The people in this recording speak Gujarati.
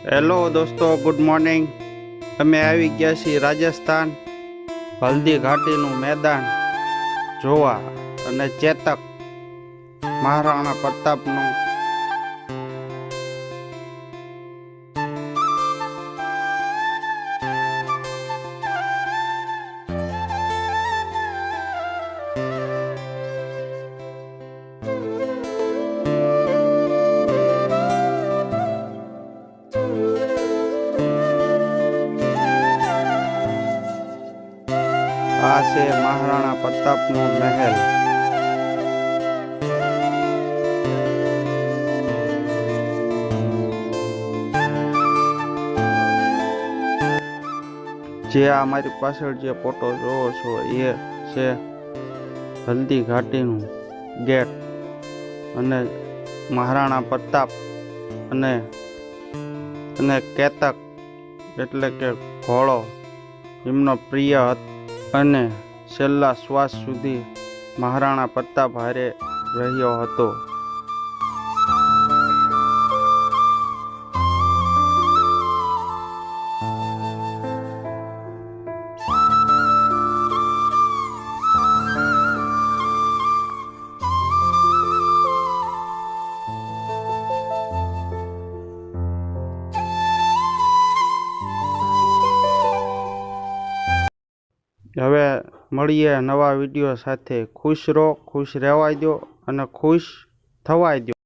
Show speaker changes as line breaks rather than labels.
હેલો દોસ્તો ગુડ મોર્નિંગ અમે આવી ગયા છીએ રાજસ્થાન હલ્દી ઘાટીનું મેદાન જોવા અને ચેતક મહારાણા પ્રતાપનું આ છે મહારાણા પ્રતાપનો મહેલ. જે આ મારી પાછળ જે ફોટો જોવો છો, એ છે હલ્દી ઘાટીનું ગેટ અને મહારાણા પ્રતાપ અને અને કેતક એટલે કે ઘોડો. એમનો પ્રિય હતો અને છેલ્લા શ્વાસ સુધી મહારાણા પ્રતાપ હારે રહ્યો હતો. હવે મળીએ નવા વીડિયો સાથે. ખુશ રહો ખુશ રહેવાય દો અને ખુશ થવાય દો.